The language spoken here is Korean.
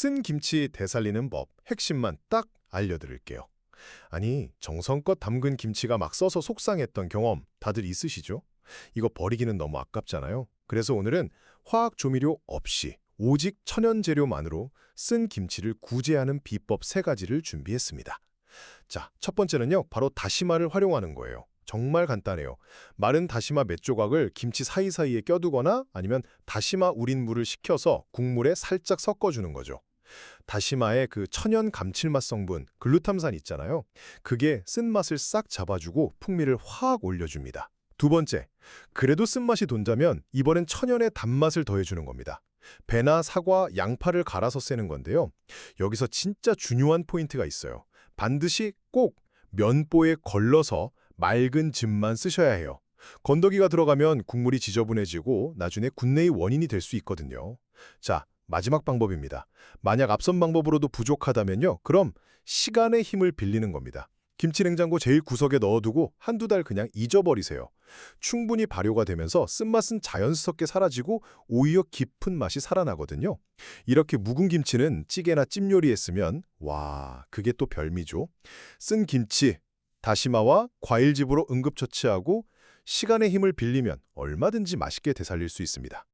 쓴 김치 되살리는 법 핵심만 딱 알려드릴게요. 아니 정성껏 담근 김치가 막 써서 속상했던 경험 다들 있으시죠? 이거 버리기는 너무 아깝잖아요. 그래서 오늘은 화학 조미료 없이 오직 천연 재료만으로 쓴 김치를 구제하는 비법 세 가지를 준비했습니다. 자, 첫 번째는요. 바로 다시마를 활용하는 거예요. 정말 간단해요. 마른 다시마 몇 조각을 김치 사이사이에 껴두거나 아니면 다시마 우린 물을 식혀서 국물에 살짝 섞어주는 거죠. 다시마의 그 천연 감칠맛 성분 글루탐산 있잖아요. 그게 쓴맛을 싹 잡아주고 풍미를 확 올려줍니다. 두 번째, 그래도 쓴맛이 돈다면 이번엔 천연의 단맛을 더해주는 겁니다. 배나 사과, 양파를 갈아서 쓰는 건데요. 여기서 진짜 중요한 포인트가 있어요. 반드시 꼭 면보에 걸러서 맑은 즙만 쓰셔야 해요. 건더기가 들어가면 국물이 지저분해지고 나중에 군내의 원인이 될 수 있거든요. 자, 마지막 방법입니다. 만약 앞선 방법으로도 부족하다면요. 그럼 시간의 힘을 빌리는 겁니다. 김치 냉장고 제일 구석에 넣어두고 한두 달 그냥 잊어버리세요. 충분히 발효가 되면서 쓴맛은 자연스럽게 사라지고 오히려 깊은 맛이 살아나거든요. 이렇게 묵은 김치는 찌개나 찜 요리에 쓰면 와, 그게 또 별미죠. 쓴 김치, 다시마와 과일즙으로 응급처치하고 시간의 힘을 빌리면 얼마든지 맛있게 되살릴 수 있습니다.